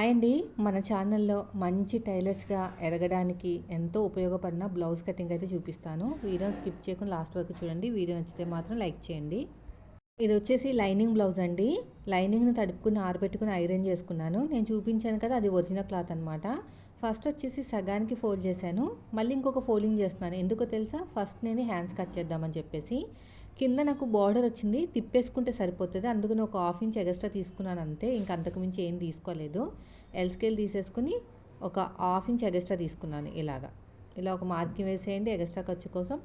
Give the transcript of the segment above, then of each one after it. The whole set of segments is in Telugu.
హాయ్ అండి. మన ఛానల్లో మంచి టైలర్స్గా ఎదగడానికి ఎంతో ఉపయోగపడిన బ్లౌజ్ కటింగ్ అయితే చూపిస్తాను. వీడియోని స్కిప్ చేయకుండా లాస్ట్ వరకు చూడండి. వీడియో నచ్చితే మాత్రం లైక్ చేయండి. ఇది వచ్చేసి లైనింగ్ బ్లౌజ్ అండి. లైనింగ్ని తడుపుకుని ఆరబెట్టుకుని ఐరన్ చేసుకున్నాను. నేను చూపించాను కదా అది ఒరిజినల్ క్లాత్ అనమాట ఫస్ట్ వచ్చేసి సగానికి ఫోల్డ్ చేశాను. మళ్ళీ ఇంకొక ఫోల్డింగ్ చేస్తున్నాను. ఎందుకో తెలుసా? ఫస్ట్ నేను హ్యాండ్స్ కట్ చేద్దామని చెప్పేసి. కింద నాకు బార్డర్ వచ్చింది తిప్పేసుకుంటే సరిపోతుంది. అందుకని ఒక హాఫ్ ఇంచ్ ఎగస్ట్రా తీసుకున్నాను అంతే. ఇంకా అంతకుమించి ఏం తీసుకోలేదు. ఎల్ స్కేల్ తీసేసుకుని ఒక హాఫ్ ఇంచ్ ఎగస్ట్రా తీసుకున్నాను ఇలాగా. ఇలా ఒక మార్కింగ్ వేసేయండి ఎగస్ట్రా ఖర్చు కోసం.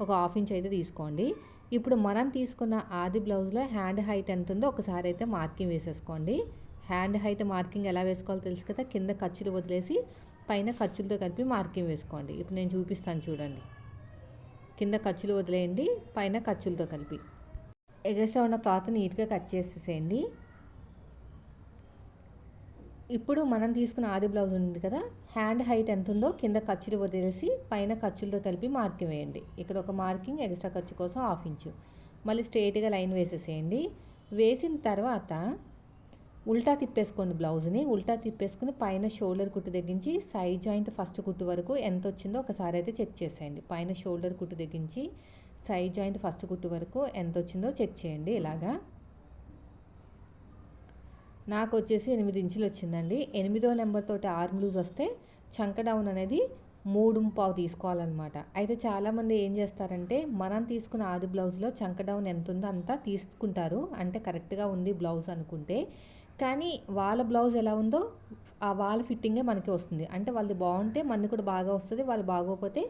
ఒక హాఫ్ ఇంచ్ అయితే తీసుకోండి. ఇప్పుడు మనం తీసుకున్న ఆది బ్లౌజ్లో హ్యాండ్ హైట్ ఎంత ఉందో ఒకసారి అయితే మార్కింగ్ వేసేసుకోండి. హ్యాండ్ హైట్ మార్కింగ్ ఎలా వేసుకోవాలో తెలుసు కదా? కింద ఖర్చులు వదిలేసి పైన ఖర్చులతో కలిపి మార్కింగ్ వేసుకోండి. ఇప్పుడు నేను చూపిస్తాను చూడండి. కింద ఖర్చులు వదిలేయండి పైన ఖర్చులతో కలిపి. ఎగస్ట్రా ఉన్న క్లాత్ నీట్గా కట్ చేసేసేయండి. ఇప్పుడు మనం తీసుకున్న ఆది బ్లౌజ్ ఉంది కదా హ్యాండ్ హైట్ ఎంత ఉందో కింద ఖర్చులు వదిలేసి పైన ఖర్చులతో కలిపి మార్కింగ్ వేయండి. ఇక్కడ ఒక మార్కింగ్ ఎక్స్ట్రా ఖర్చు కోసం హాఫ్ ఇంచు. మళ్ళీ స్ట్రైట్గా లైన్ వేసేసేయండి. వేసిన తర్వాత ఉల్టా తిప్పేసుకోండి బ్లౌజ్ని. ఉల్టా తిప్పేసుకుని పైన షోల్డర్ కుట్టు తగ్గించి సైడ్ జాయింట్ ఫస్ట్ కుట్టు వరకు ఎంత వచ్చిందో ఒకసారి అయితే చెక్ చేసేయండి. పైన షోల్డర్ కుట్టు తగ్గించి సైడ్ జాయింట్ ఫస్ట్ కుట్టు వరకు ఎంత వచ్చిందో చెక్ చేయండి ఇలాగా. నాకు వచ్చేసి ఎనిమిది ఇంచులు వచ్చిందండి. ఎనిమిదో నెంబర్ తోటి ఆర్మ్ లూజ్ వస్తే చంక డౌన్ అనేది మూడు పావు తీసుకోవాలన్నమాట. అయితే చాలామంది ఏం చేస్తారంటే మనం తీసుకున్న ఆది బ్లౌజ్లో చంక డౌన్ ఎంత ఉందో అంతా తీసుకుంటారు. అంటే కరెక్ట్గా ఉంది బ్లౌజ్ అనుకుంటే కానీ వాళ్ళ బ్లౌజ్ ఎలా ఉందో ఆ వాళ్ళ ఫిట్టింగే మనకి వస్తుంది. అంటే వాళ్ళది బాగుంటే మంది కూడా బాగా వస్తుంది వాళ్ళు బాగోకపోతే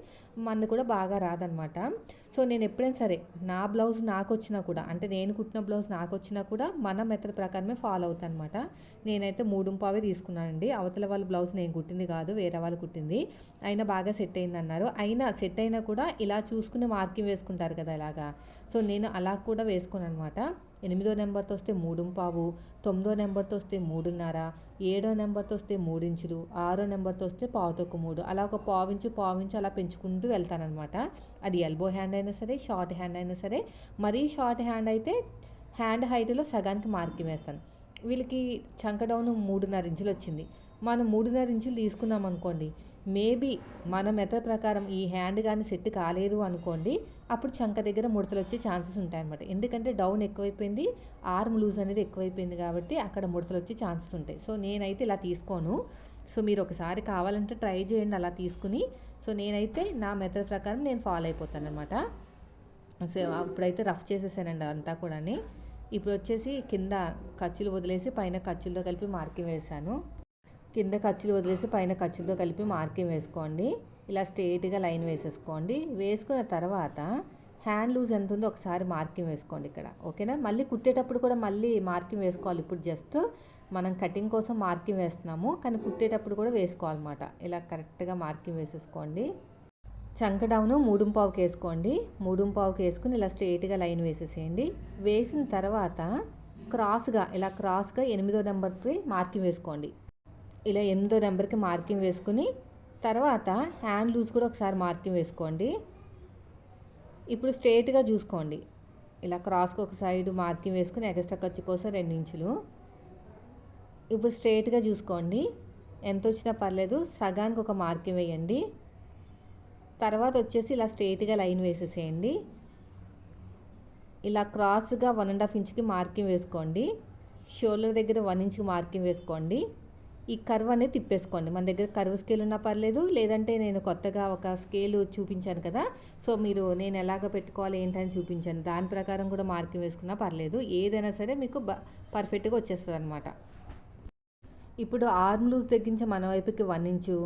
మంది కూడా బాగా రాదనమాట. సో నేను ఎప్పుడైనా సరే నా బ్లౌజ్ నాకు వచ్చినా కూడా అంటే నేను కుట్టిన బ్లౌజ్ నాకు వచ్చినా కూడా మన మెథడ్ ప్రకారమే ఫాలో అవుతాను అనమాట నేనైతే మూడుంపావే తీసుకున్నానండి. అవతల వాళ్ళ బ్లౌజ్ నేను కుట్టింది కాదు వేరే వాళ్ళు కుట్టింది. అయినా బాగా సెట్ అయింది అన్నారు అయినా సెట్ అయినా కూడా ఇలా చూసుకుని మార్కింగ్ వేసుకుంటారు కదా ఇలాగా. సో నేను అలా కూడా వేసుకున్నాను అనమాట ఎనిమిదో నెంబర్తో వస్తే మూడు పావు తొమ్మిదో నెంబర్తో వస్తే మూడున్నర ఏడో నెంబర్తో వస్తే మూడించులు ఆరో నెంబర్తో వస్తే పావుతొక్క మూడు. అలా ఒక పావించు పావించు అలా పెంచుకుంటూ వెళ్తానమాట అది ఎల్బో హ్యాండ్ అయినా సరే షార్ట్ హ్యాండ్ అయినా సరే మరీ షార్ట్ హ్యాండ్ అయితే హ్యాండ్ హైట్లో సగానికి మార్కింగ్ వేస్తాను. వీళ్ళకి చంక డౌన్ మూడున్నర ఇంచులు వచ్చింది మనం మూడున్నర ఇంచులు తీసుకున్నాం అనుకోండి మేబీ మన మెథడ్ ప్రకారం ఈ హ్యాండ్ కానీ సెట్ కాలేదు అనుకోండి అప్పుడు చంక దగ్గర ముడతలు వచ్చే ఛాన్సెస్ ఉంటాయన్నమాట ఎందుకంటే డౌన్ ఎక్కువైపోయింది ఆర్మ్ లూజ్ అనేది ఎక్కువైపోయింది కాబట్టి అక్కడ ముడతలు వచ్చే ఛాన్సెస్ ఉంటాయి. సో నేనైతే ఇలా తీసుకోను. సో మీరు ఒకసారి కావాలంటే ట్రై చేయండి అలా తీసుకుని. సో నేనైతే నా మెథడ్ ప్రకారం నేను ఫాలో అయిపోతాను అనమాట సో అప్పుడైతే రఫ్ చేసేసానండి అంతా కూడా ఇప్పుడు వచ్చేసి కింద ఖర్చులు వదిలేసి పైన ఖర్చులతో కలిపి మార్కింగ్ వేశాను కింద ఖర్చులు వదిలేసి పైన ఖర్చులతో కలిపి మార్కింగ్ వేసుకోండి. ఇలా స్ట్రేట్గా లైన్ వేసేసుకోండి. వేసుకున్న తర్వాత హ్యాండ్ లూజ్ ఎంత ఉందో ఒకసారి మార్కింగ్ వేసుకోండి ఇక్కడ. ఓకేనా? మళ్ళీ కుట్టేటప్పుడు కూడా మళ్ళీ మార్కింగ్ వేసుకోవాలి. ఇప్పుడు జస్ట్ మనం కటింగ్ కోసం మార్కింగ్ వేస్తున్నాము. కానీ కుట్టేటప్పుడు కూడా వేసుకోవాలన్నమాట. ఇలా కరెక్ట్గా మార్కింగ్ వేసేసుకోండి. చంక డౌను మూడు పావుకి వేసుకోండి. మూడు పావుకి వేసుకుని ఇలా స్ట్రేట్గా లైన్ వేసేసేయండి. వేసిన తర్వాత క్రాస్గా ఇలా క్రాస్గా ఎనిమిదో నెంబర్కి మార్కింగ్ వేసుకోండి. ఇలా ఎనిమిదో నెంబర్కి మార్కింగ్ వేసుకుని తర్వాత హ్యాండ్ లూజ్ కూడా ఒకసారి మార్కింగ్ వేసుకోండి. ఇప్పుడు స్ట్రేట్గా చూసుకోండి. ఇలా క్రాస్కి ఒక సైడ్ మార్కింగ్ వేసుకుని ఎక్స్ట్రా ఖర్చు కోసం రెండు ఇంచులు. ఇప్పుడు స్ట్రేట్గా చూసుకోండి. ఎంత వచ్చినా పర్లేదు సగానికి ఒక మార్కింగ్ వేయండి. తర్వాత వచ్చేసి ఇలా స్ట్రేట్గా లైన్ వేసేసేయండి. ఇలా క్రాస్గా వన్ అండ్ హాఫ్ ఇంచ్కి మార్కింగ్ వేసుకోండి. షోల్డర్ దగ్గర వన్ ఇంచ్కి మార్కింగ్ వేసుకోండి. ఈ కర్వ్ అనేది తిప్పేసుకోండి. మన దగ్గర కర్వ్ స్కేల్ ఉన్నా పర్లేదు లేదంటే నేను కొత్తగా ఒక స్కేల్ చూపించాను కదా సో మీరు నేను ఎలాగ పెట్టుకోవాలి ఏంటని చూపించాను దాని ప్రకారం కూడా మార్కింగ్ వేసుకున్నా పర్లేదు. ఏదైనా సరే మీకు బ పర్ఫెక్ట్గా వచ్చేస్తుంది అనమాట ఇప్పుడు ఆర్మ్ లూజ్ తగ్గించే మన వైపుకి వన్ ఇంచు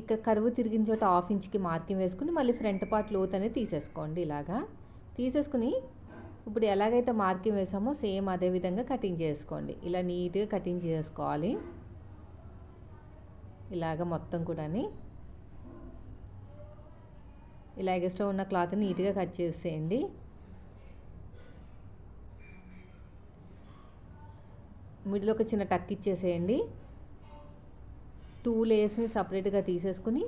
ఇక్కడ కరువు తిరిగిన చోట హాఫ్ ఇంచ్కి మార్కింగ్ వేసుకుని మళ్ళీ ఫ్రంట్ పార్ట్ లోత్ అనేది తీసేసుకోండి ఇలాగా. తీసేసుకుని ఇప్పుడు ఎలాగైతే మార్కింగ్ వేసామో సేమ్ అదే విధంగా కటింగ్ చేసుకోండి. ఇలా నీట్గా కటింగ్ చేసుకోవాలి. ఇలాగ మొత్తం కూడా ఇలా ఎగస్ట్రా ఉన్న క్లాత్ని నీట్గా కట్ చేసేయండి. మిడిల్ ఒక చిన్న టక్ ఇచ్చేసేయండి. టూ లేయర్స్ని సపరేట్గా తీసేసుకుని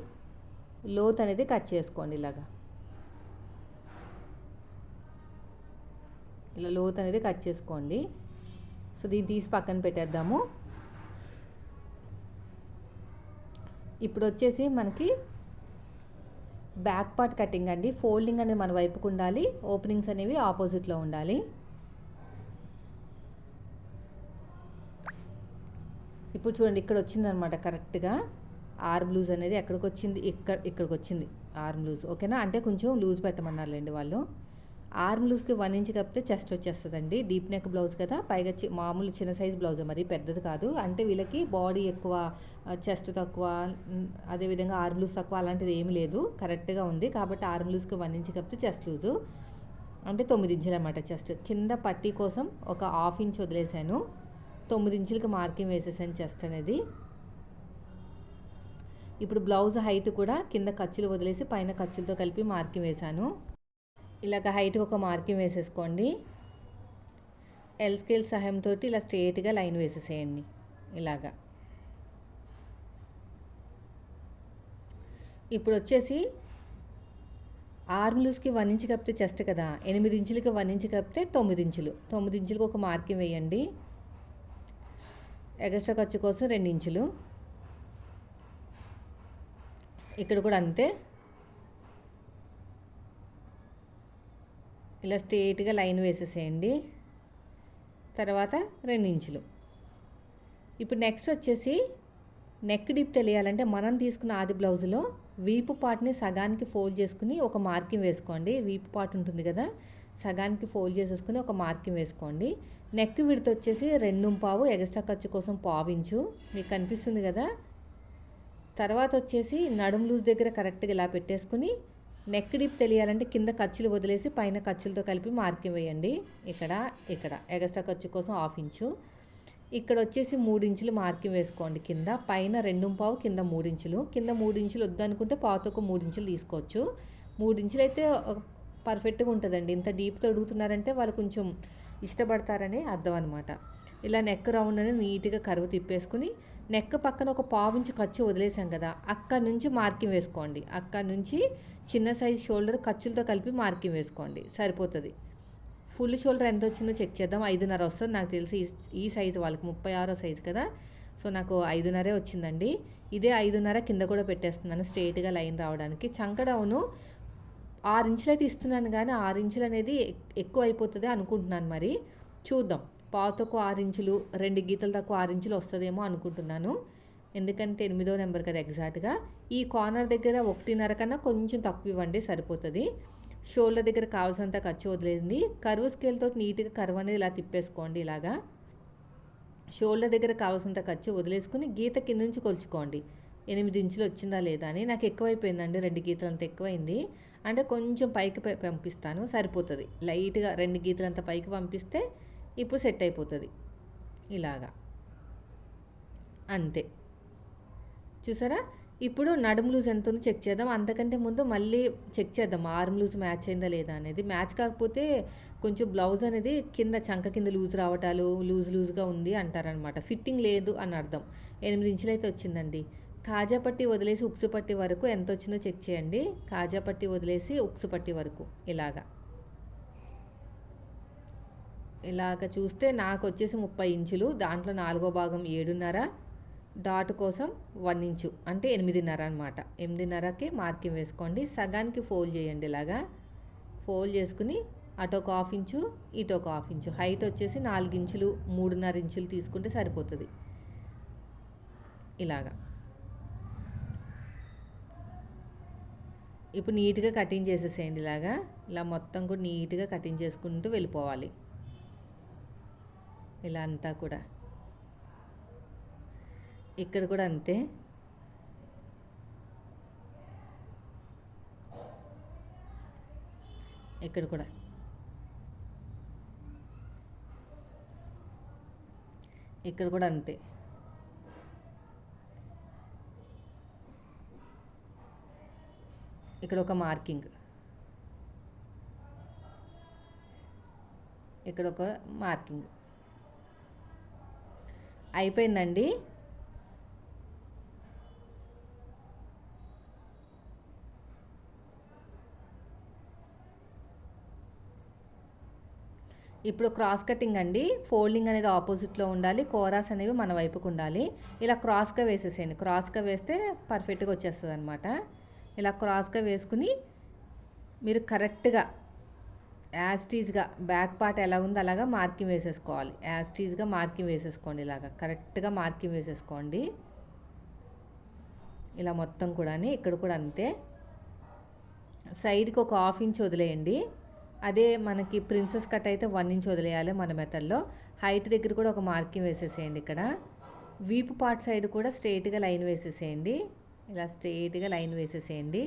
లోత్ అనేది కట్ చేసుకోండి ఇలాగా. ఇలా లోత్ అనేది కట్ చేసుకోండి. సో దీన్ని తీసి పక్కన పెట్టేద్దాము. ఇప్పుడు వచ్చేసి మనకి బ్యాక్ పార్ట్ కటింగ్ అండి. ఫోల్డింగ్ అనేది మన వైపుకు ఉండాలి. ఓపెనింగ్స్ అనేవి ఆపోజిట్లో ఉండాలి. ఇప్పుడు చూడండి ఇక్కడ వచ్చిందనమాట కరెక్ట్గా. ఆర్ బ్లూజ్ అనేది ఎక్కడికి వచ్చింది ఇక్కడ ఇక్కడికి వచ్చింది ఆర్మ్ లూజ్. ఓకేనా? అంటే కొంచెం లూజ్ పెట్టమన్నారులేండి వాళ్ళు. ఆర్మ్ లూజ్కి వన్ ఇంచ్ కప్పితే చెస్ట్ వచ్చేస్తుందండి. డీప్ నెక్ బ్లౌజ్ కదా. పైగా చి- మామూలు చిన్న సైజ్ బ్లౌజ్ మరి పెద్దది కాదు. అంటే వీళ్ళకి బాడీ ఎక్కువ చెస్ట్ తక్కువ అదేవిధంగా ఆర్మ్ లూజ్ తక్కువ అలాంటిది ఏమీ లేదు. కరెక్ట్గా ఉంది. కాబట్టి ఆర్మ్ లూజ్కి వన్ ఇంచ్ కప్పితే చెస్ట్ లూజు. అంటే తొమ్మిది ఇంచులు అనమాట చెస్ట్. కింద పట్టీ కోసం ఒక హాఫ్ ఇంచ్ వదిలేసాను. తొమ్మిది ఇంచులకి మార్కింగ్ వేసేసాను చెస్ట్ అనేది. ఇప్పుడు బ్లౌజ్ హైట్ కూడా కింద ఖర్చులు వదిలేసి పైన ఖర్చులతో కలిపి మార్కింగ్ వేశాను ఇలాగ హైట్కి ఒక మార్కింగ్ వేసేసుకోండి. ఎల్ స్కేల్ సహాయంతో ఇలా స్ట్రేట్గా లైన్ వేసేసేయండి. ఇలాగా. ఇప్పుడు వచ్చేసి ఆర్మ్ లూస్కి వన్ ఇంచ్ కప్పితే చెస్ట్ కదా. ఎనిమిది ఇంచులకి వన్ ఇంచ్ కప్పితే తొమ్మిది ఇంచులు. తొమ్మిది ఇంచులకు ఒక మార్కింగ్ వేయండి. ఎగస్ట్రా ఖర్చు కోసం రెండు ఇంచులు. ఇక్కడ కూడా అంతే. ఇలా స్ట్రేట్గా లైన్ వేసేసేయండి. తర్వాత రెండు ఇంచులు ఇప్పుడు నెక్స్ట్ వచ్చేసి నెక్ డిప్ తెలియాలంటే మనం తీసుకున్న ఆది బ్లౌజ్లో వీపు పార్ట్ని సగానికి ఫోల్డ్ చేసుకుని ఒక మార్కింగ్ వేసుకోండి. వీపు పార్ట్ ఉంటుంది కదా సగానికి ఫోల్డ్ చేసేసుకుని ఒక మార్కింగ్ వేసుకోండి. నెక్ విడత వచ్చేసి రెండు పావు ఎగస్ట్రా ఖర్చు కోసం పావించు మీకు కనిపిస్తుంది కదా? తర్వాత వచ్చేసి నడుము లూజ్ దగ్గర కరెక్ట్గా ఇలా పెట్టేసుకుని నెక్ డిప్ తెలియాలంటే కింద ఖర్చులు వదిలేసి పైన ఖర్చులతో కలిపి మార్కింగ్ వేయండి ఇక్కడ ఇక్కడ. ఎగస్ట్రా ఖర్చు కోసం హాఫ్ ఇంచు ఇక్కడ వచ్చేసి మూడు ఇంచులు మార్కింగ్ వేసుకోండి కింద. పైన రెండు పావు కింద మూడు ఇంచులు. కింద మూడు ఇంచులు వద్దనుకుంటే పాతకు ఒక మూడు ఇంచులు తీసుకోవచ్చు. మూడు ఇంచులు అయితే పర్ఫెక్ట్గా ఉంటుందండి. ఇంత డీప్తో అడుగుతున్నారంటే వాళ్ళు కొంచెం ఇష్టపడతారని అర్థం అనమాట ఇలా నెక్ రౌండ్ అని నీట్గా కరువు తిప్పేసుకుని నెక్ పక్కన ఒక పావు ఖర్చు వదిలేసాం కదా అక్కడ నుంచి మార్కింగ్ వేసుకోండి. అక్కడ నుంచి చిన్న సైజ్ షోల్డర్ ఖర్చులతో కలిపి మార్కింగ్ వేసుకోండి. సరిపోతుంది. ఫుల్ షోల్డర్ ఎంత వచ్చిందో చెక్ చేద్దాం. ఐదున్నర వస్తుంది. నాకు తెలిసి ఈ- సైజు వాళ్ళకి ముప్పై ఆరో సైజు కదా. సో నాకు ఐదున్నరే వచ్చిందండి. ఇదే ఐదున్నర కింద కూడా పెట్టేస్తున్నాను స్ట్రైట్గా లైన్ రావడానికి. చంక డౌను ఆరు ఇంచులు అయితే ఇస్తున్నాను కానీ ఆరు ఇంచులు అనేది ఎక్- ఎక్కువ అయిపోతుంది అనుకుంటున్నాను మరి. చూద్దాం. పావు తక్కువ ఆరు ఇంచులు రెండు గీతలు తక్కువ ఆరు ఇంచులు వస్తుందేమో అనుకుంటున్నాను. ఎందుకంటే ఎనిమిదో నెంబర్ కదా ఎగ్జాక్ట్గా. ఈ కార్నర్ దగ్గర ఒకటిన్నర కన్నా కొంచెం తక్కువ ఇవ్వండి సరిపోతుంది. షోల్డర్ దగ్గర కావాల్సినంత ఖర్చు వదిలేసింది కరువు స్కేల్తో నీట్గా కరువు అనేది ఇలా తిప్పేసుకోండి ఇలాగా. షోల్డర్ దగ్గర కావాల్సినంత ఖర్చు వదిలేసుకుని గీత కింద నుంచి కొలుచుకోండి. ఎనిమిది ఇంచులు వచ్చిందా లేదా అని. నాకు ఎక్కువైపోయిందండి రెండు గీతలు అంత ఎక్కువైంది. అంటే కొంచెం పైకి పై- పంపిస్తాను సరిపోతుంది. లైట్గా రెండు గీతలంత పైకి పంపిస్తే ఇప్పుడు సెట్ అయిపోతుంది. ఇలాగా. అంతే. చూసారా? ఇప్పుడు నడుము లూజ్ ఎంత ఉందో చెక్ చేద్దాం. అంతకంటే ముందు మళ్ళీ చెక్ చేద్దాం ఆర్మ్ లూజ్ మ్యాచ్ అయిందా లేదా అనేది. మ్యాచ్ కాకపోతే కొంచెం బ్లౌజ్ అనేది కింద చంక కింద లూజ్ రావటాలు లూజ్ లూజ్గా ఉంది అంటారనమాట. ఫిట్టింగ్ లేదు అని అర్థం. ఎనిమిది ఇంచులు అయితే వచ్చిందండి. కాజా పట్టి వదిలేసి ఉక్సు పట్టి వరకు ఎంత వచ్చిందో చెక్ చేయండి. కాజా పట్టి వదిలేసి ఉక్సు పట్టి వరకు ఇలాగా. ఇలాగ చూస్తే నాకు వచ్చేసి ముప్పై ఇంచులు దాంట్లో నాలుగో భాగం ఏడున్నర డాట్ కోసం వన్ ఇంచు అంటే ఎనిమిదిన్నర అనమాట ఎనిమిదిన్నరకి మార్కింగ్ వేసుకోండి. సగానికి ఫోల్డ్ చేయండి ఇలాగా. ఫోల్డ్ చేసుకుని అటు ఒక హాఫ్ ఇంచు ఇటు ఒక హాఫ్ ఇంచు. హైట్ వచ్చేసి నాలుగు ఇంచులు మూడున్నర ఇంచులు తీసుకుంటే సరిపోతుంది. ఇలాగా. ఇప్పుడు నీట్గా కటింగ్ చేసేసేయండి ఇలాగా. ఇలా మొత్తం కూడా నీట్గా కటింగ్ చేసుకుంటూ వెళ్ళిపోవాలి. ఇలా అంతా కూడా. ఇక్కడ కూడా అంతే. ఇక్కడ కూడా. ఇక్కడ కూడా అంతే. ఇక్కడ ఒక మార్కింగ్. ఇక్కడ ఒక మార్కింగ్. అయిపోయిందండి. ఇప్పుడు క్రాస్ కటింగ్ అండి. ఫోల్డింగ్ అనేది ఆపోజిట్లో ఉండాలి. కోరాస్ అనేవి మన వైపుకు ఉండాలి. ఇలా క్రాస్గా వేసేసేయండి. క్రాస్గా వేస్తే పర్ఫెక్ట్గా వచ్చేస్తుంది అనమాట ఇలా క్రాస్గా వేసుకుని మీరు కరెక్ట్గా యాస్టీజ్గా బ్యాక్ పార్ట్ ఎలా ఉందో అలాగా మార్కింగ్ వేసేసుకోవాలి. యాస్టీజ్గా మార్కింగ్ వేసేసుకోండి ఇలాగా. కరెక్ట్గా మార్కింగ్ వేసేసుకోండి. ఇలా మొత్తం కూడా ఇక్కడ కూడా అంతే. సైడ్కి ఒక హాఫ్ ఇంచ్ వదిలేయండి. అదే మనకి ప్రిన్సెస్ కట్ అయితే వన్ ఇంచ్ వదిలేయాలి మన మెథడ్లో హైట్ దగ్గర కూడా ఒక మార్కింగ్ వేసేసేయండి ఇక్కడ. వీపు పార్ట్ సైడ్ కూడా స్ట్రైట్గా లైన్ వేసేసేయండి. ఇలా స్ట్రైట్గా లైన్ వేసేసేయండి.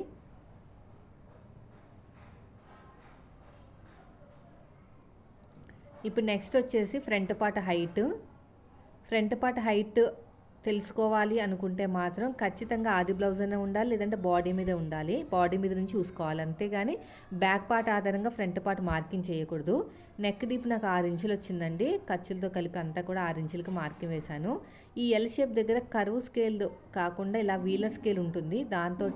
ఇప్పుడు నెక్స్ట్ వచ్చేసి front part height front part height తెలుసుకోవాలి అనుకుంటే మాత్రం ఖచ్చితంగా ఆది బ్లౌజ్ అనే ఉండాలి లేదంటే బాడీ మీద ఉండాలి. బాడీ మీద నుంచి చూసుకోవాలి. అంతేగాని బ్యాక్ పార్ట్ ఆధారంగా ఫ్రంట్ పార్ట్ మార్కింగ్ చేయకూడదు. నెక్ డీప్ నాకు ఆరు ఇంచులు వచ్చిందండి. ఖర్చులతో కలిపి అంతా కూడా ఆరు ఇంచులకి మార్కింగ్ వేశాను. ఈ ఎల్ షేప్ దగ్గర కరువు స్కేల్ కాకుండా ఇలా వీలర్ స్కేల్ ఉంటుంది. దాంతో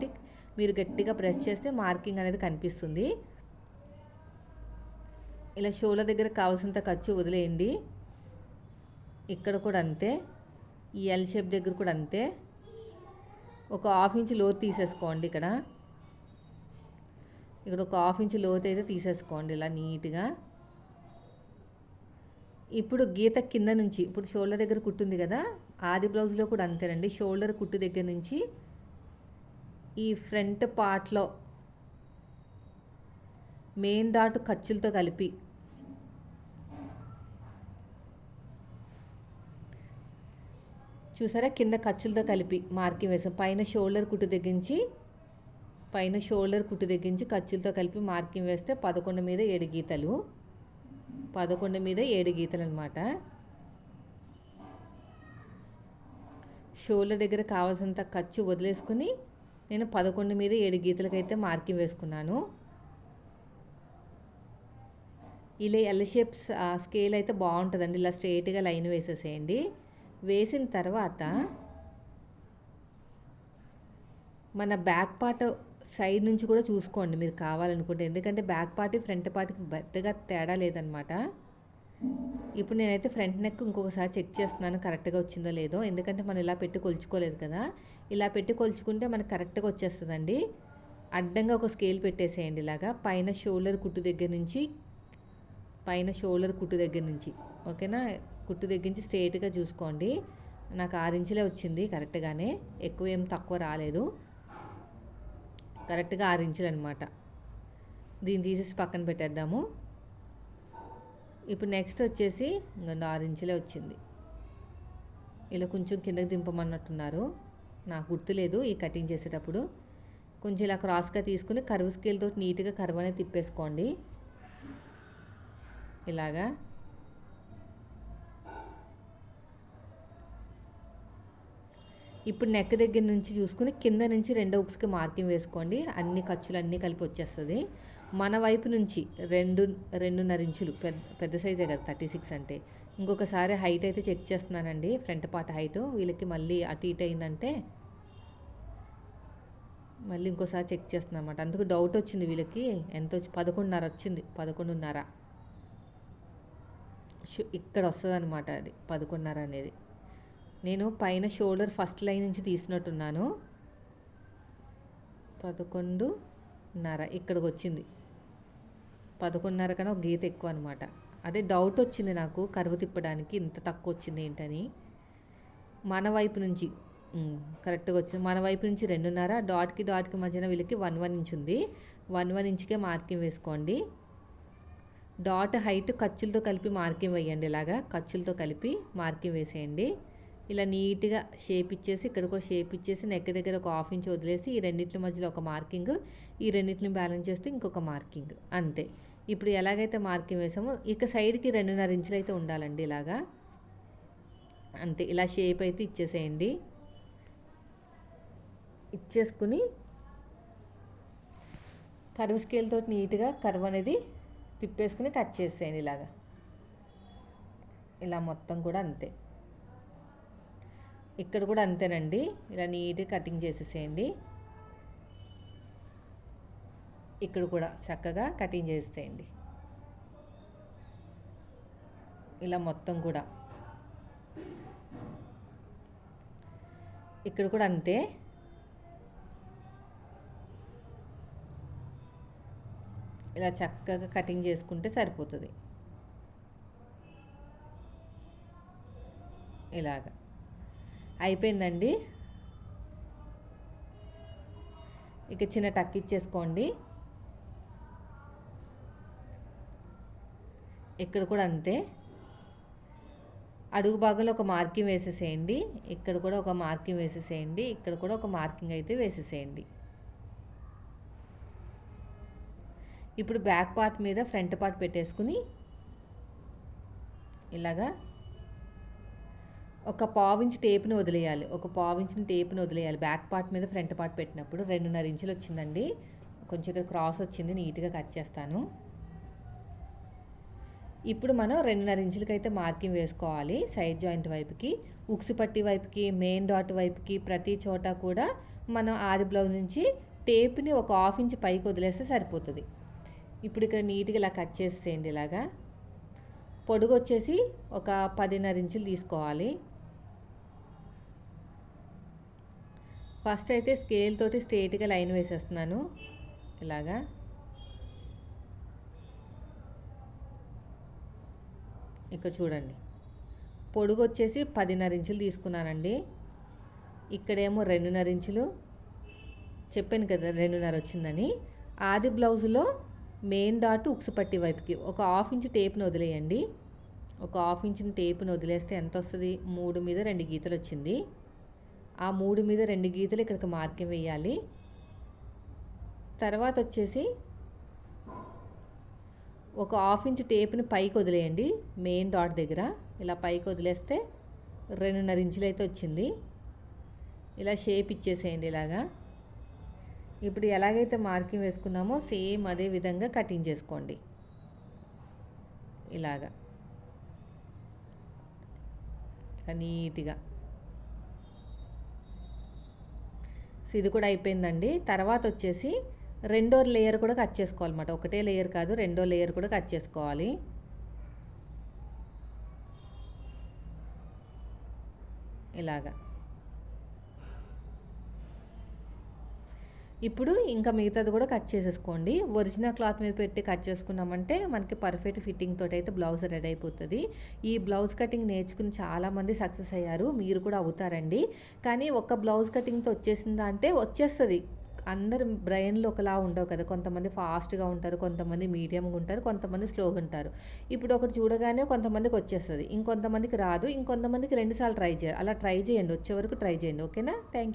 మీరు గట్టిగా ప్రెస్ చేస్తే మార్కింగ్ అనేది కనిపిస్తుంది. ఇలా షోల దగ్గర కావాల్సినంత ఖర్చు వదిలేయండి. ఇక్కడ కూడా అంతే. ఈ ఎల్ షేప్ దగ్గర కూడా అంతే. ఒక హాఫ్ ఇంచ్ లోతు తీసేసుకోండి ఇక్కడ. ఇక్కడ ఒక హాఫ్ ఇంచ్ లోతు అయితే తీసేసుకోండి ఇలా నీట్గా. ఇప్పుడు గీత కింద నుంచి ఇప్పుడు షోల్డర్ దగ్గర కుట్టుంది కదా ఆది బ్లౌజ్లో కూడా అంతేనండి. షోల్డర్ కుట్టు దగ్గర నుంచి ఈ ఫ్రంట్ పార్ట్లో మెయిన్ డాట్ ఖర్చులతో కలిపి చూసారా? కింద ఖర్చులతో కలిపి మార్కింగ్ వేసాం. పైన షోల్డర్ కుట్టు తెగించి పైన షోల్డర్ కుట్టు తెగించి ఖర్చులతో కలిపి మార్కింగ్ వేస్తే పదకొండు మీద ఏడు గీతలు. పదకొండు మీద ఏడు గీతలు అనమాట షోల్డర్ దగ్గర కావాల్సినంత ఖర్చు వదిలేసుకుని నేను పదకొండు మీద ఏడు గీతలకైతే మార్కింగ్ వేసుకున్నాను. ఇలా ఎల్ షేప్ స్కేల్ అయితే బాగుంటుందండి. ఇలా స్ట్రేట్గా లైన్ వేసేసేయండి. వేసిన తర్వాత మన బ్యాక్ పార్ట్ సైడ్ నుంచి కూడా చూసుకోండి మీరు కావాలనుకుంటే. ఎందుకంటే బ్యాక్ పార్ట్ ఫ్రంట్ పార్ట్కి పెద్దగా తేడా లేదనమాట ఇప్పుడు నేనైతే ఫ్రంట్ నెక్ ఇంకొకసారి చెక్ చేస్తున్నాను కరెక్ట్గా వచ్చిందో లేదో. ఎందుకంటే మనం ఇలా పెట్టి కొలుచుకోలేదు కదా. ఇలా పెట్టి కొలుచుకుంటే మనకు కరెక్ట్గా వచ్చేస్తుందండి. అడ్డంగా ఒక స్కేల్ పెట్టేసేయండి ఇలాగా. పైన షోల్డర్ కుట్టు దగ్గర నుంచి పైన షోల్డర్ కుట్టు దగ్గర నుంచి. ఓకేనా? కుట్టు తగ్గించి నుంచి స్ట్రేట్గా చూసుకోండి. నాకు ఆరు ఇంచులే వచ్చింది కరెక్ట్గానే. ఎక్కువ ఏం తక్కువ రాలేదు. కరెక్ట్గా ఆరు ఇంచులు అనమాట దీన్ని తీసేసి పక్కన పెట్టేద్దాము. ఇప్పుడు నెక్స్ట్ వచ్చేసి ఇంకా ఆరు ఇంచులే వచ్చింది. ఇలా కొంచెం కిందకి దింపమన్నట్టున్నారు. నాకు గుర్తులేదు ఈ కటింగ్ చేసేటప్పుడు. కొంచెం ఇలా క్రాస్గా తీసుకుని కరువు స్కేల్తో నీట్గా కరువు అనేది తిప్పేసుకోండి. ఇలాగా. ఇప్పుడు నెక్ దగ్గర నుంచి చూసుకుని కింద నుంచి రెండో ఉక్స్కి మార్కింగ్ వేసుకోండి. అన్ని ఖర్చులు అన్నీ కలిపి వచ్చేస్తుంది. మన వైపు నుంచి రెండు రెండున్నర ఇంచులు పెద్ద పెద్ద సైజే కదా థర్టీ సిక్స్ అంటే. ఇంకొకసారి హైట్ అయితే చెక్ చేస్తున్నానండి ఫ్రంట్ పార్ట్ హైట్ వీళ్ళకి మళ్ళీ అటు ఇటు అయిందంటే మళ్ళీ ఇంకోసారి చెక్ చేస్తున్నా అనమాట అందుకు డౌట్ వచ్చింది వీళ్ళకి. ఎంత వచ్చి పదకొండున్నర వచ్చింది పదకొండున్నర. ఇక్కడ వస్తుంది అనమాట అది పదకొండున్నర అనేది. నేను పైన షోల్డర్ ఫస్ట్ లైన్ నుంచి తీసినట్టున్నాను. పదకొండున్నర ఇక్కడికి వచ్చింది పదకొండున్నర కన్నా ఒక గీత ఎక్కువ అనమాట అదే డౌట్ వచ్చింది నాకు కరువు తిప్పడానికి ఇంత తక్కువ వచ్చింది ఏంటని. మన వైపు నుంచి కరెక్ట్గా వచ్చింది. మన వైపు నుంచి రెండున్నర డాట్కి డాట్కి మధ్యన వీళ్ళకి వన్ వన్ ఇంచ్ ఉంది. వన్ వన్ ఇంచ్కే మార్కింగ్ వేసుకోండి. డాట్ హైట్ ఖర్చులతో కలిపి మార్కింగ్ వేయండి ఇలాగా. ఖర్చులతో కలిపి మార్కింగ్ వేసేయండి. ఇలా నీట్గా షేప్ ఇచ్చేసి ఇక్కడికో షేప్ ఇచ్చేసి నెక్ దగ్గర ఒక హాఫ్ ఇంచ్ వదిలేసి ఈ రెండింటి మధ్యలో ఒక మార్కింగ్ ఈ రెండింటిని బ్యాలెన్స్ చేస్తే ఇంకొక మార్కింగ్. అంతే. ఇప్పుడు ఎలాగైతే మార్కింగ్ వేసామో ఇక సైడ్కి రెండున్నర ఇంచులు అయితే ఉండాలండి ఇలాగా. అంతే. ఇలా షేప్ అయితే ఇచ్చేసేయండి. ఇచ్చేసుకుని కర్వ్ స్కేల్ తోటి నీట్గా కర్వ్ అనేది తిప్పేసుకుని కట్ చేసేయండి ఇలాగా. ఇలా మొత్తం కూడా అంతే. ఇక్కడ కూడా అంతేనండి. ఇలా నీట్గా కటింగ్ చేసేసేయండి. ఇక్కడ కూడా చక్కగా కటింగ్ చేసేయండి ఇలా మొత్తం కూడా. ఇక్కడ కూడా అంతే. ఇలా చక్కగా కటింగ్ చేసుకుంటే సరిపోతుంది. ఇలాగా. అయిపోయిందండి. ఇక చిన్న టక్ ఇచ్చేసుకోండి. ఇక్కడ కూడా అంతే. అడుగు భాగంలో ఒక మార్కింగ్ వేసేసేయండి. ఇక్కడ కూడా ఒక మార్కింగ్ వేసేసేయండి. ఇక్కడ కూడా ఒక మార్కింగ్ అయితే వేసేసేయండి. ఇప్పుడు బ్యాక్ పార్ట్ మీద ఫ్రంట్ పార్ట్ పెట్టేసుకుని ఇలాగా ఒక పావించి టేప్ని వదిలేయాలి. ఒక పావించిన టేప్ని వదిలేయాలి. బ్యాక్ పార్ట్ మీద ఫ్రంట్ పార్ట్ పెట్టినప్పుడు రెండున్నర ఇంచులు వచ్చిందండి. కొంచెం ఇక్కడ క్రాస్ వచ్చింది నీట్గా కట్ చేస్తాను. ఇప్పుడు మనం రెండున్నర ఇంచులకి అయితే మార్కింగ్ వేసుకోవాలి. సైడ్ జాయింట్ వైపుకి ఉక్సు పట్టి వైపుకి మెయిన్ డాట్ వైపుకి ప్రతి చోట కూడా మనం ఆది బ్లౌజ్ నుంచి టేప్ని ఒక హాఫ్ ఇంచ్ పైకి వదిలేస్తే సరిపోతుంది. ఇప్పుడు ఇక్కడ నీట్గా ఇలా కట్ చేసేయండి ఇలాగా. పొడుగు వచ్చేసి ఒక పదిన్నర ఇంచులు తీసుకోవాలి. ఫస్ట్ అయితే స్కేల్ తోటి స్ట్రేట్గా లైన్ వేసేస్తున్నాను. ఇలాగా. ఇక్కడ చూడండి. పొడుగు వచ్చేసి పదిన్నర ఇంచులు తీసుకున్నానండి. ఇక్కడేమో రెండున్నర ఇంచులు. చెప్పాను కదా రెండున్నర వచ్చిందని. ఆది బ్లౌజ్లో మెయిన్ డాట్ ఉక్సు పట్టి వైపుకి ఒక హాఫ్ ఇంచ్ టేప్ని వదిలేయండి. ఒక హాఫ్ ఇంచ్ టేప్ను వదిలేస్తే ఎంత వస్తుంది? మూడు మీద రెండు గీతలు వచ్చింది. ఆ మూడు మీద రెండు గీతలు ఇక్కడికి మార్కింగ్ వేయాలి. తర్వాత వచ్చేసి ఒక హాఫ్ ఇంచ్ టేప్ని పైకి వదిలేయండి మెయిన్ డాట్ దగ్గర. ఇలా పైకి వదిలేస్తే రెండున్నర ఇంచులు అయితే వచ్చింది. ఇలా షేప్ ఇచ్చేసేయండి ఇలాగా. ఇప్పుడు ఎలాగైతే మార్కింగ్ వేసుకున్నామో సేమ్ అదే విధంగా కటింగ్ చేసుకోండి. ఇలాగా. నీట్గా. సో ఇది కూడా అయిపోయిందండి. తర్వాత వచ్చేసి రెండో లేయర్ కూడా కట్ చేసుకోవాలన్నమాట. ఒకటే లేయర్ కాదు రెండో లేయర్ కూడా కట్ చేసుకోవాలి. ఇలాగా. ఇప్పుడు ఇంకా మిగతాది కూడా కట్ చేసేసుకోండి. ఒరిజినల్ క్లాత్ మీద పెట్టి కట్ చేసుకున్నామంటే మనకి పర్ఫెక్ట్ ఫిట్టింగ్ తోటి అయితే బ్లౌజ్ రెడీ అయిపోతుంది. ఈ బ్లౌజ్ కటింగ్ నేర్చుకుని చాలామంది సక్సెస్ అయ్యారు. మీరు కూడా అవుతారండి. కానీ ఒక బ్లౌజ్ కటింగ్తో వచ్చేసిందా అంటే వచ్చేస్తుంది. అందరు బ్రెయిన్లో ఒకలా ఉండవు కదా. కొంతమంది ఫాస్ట్గా ఉంటారు కొంతమంది మీడియంగా ఉంటారు కొంతమంది స్లోగా ఉంటారు. ఇప్పుడు ఒకటి చూడగానే కొంతమందికి వచ్చేస్తుంది. ఇంకొంతమందికి రాదు. ఇంకొంతమందికి రెండుసార్లు ట్రై చేయాలి. అలా ట్రై చేయండి. వచ్చే వరకు ట్రై చేయండి. ఓకేనా? Thank you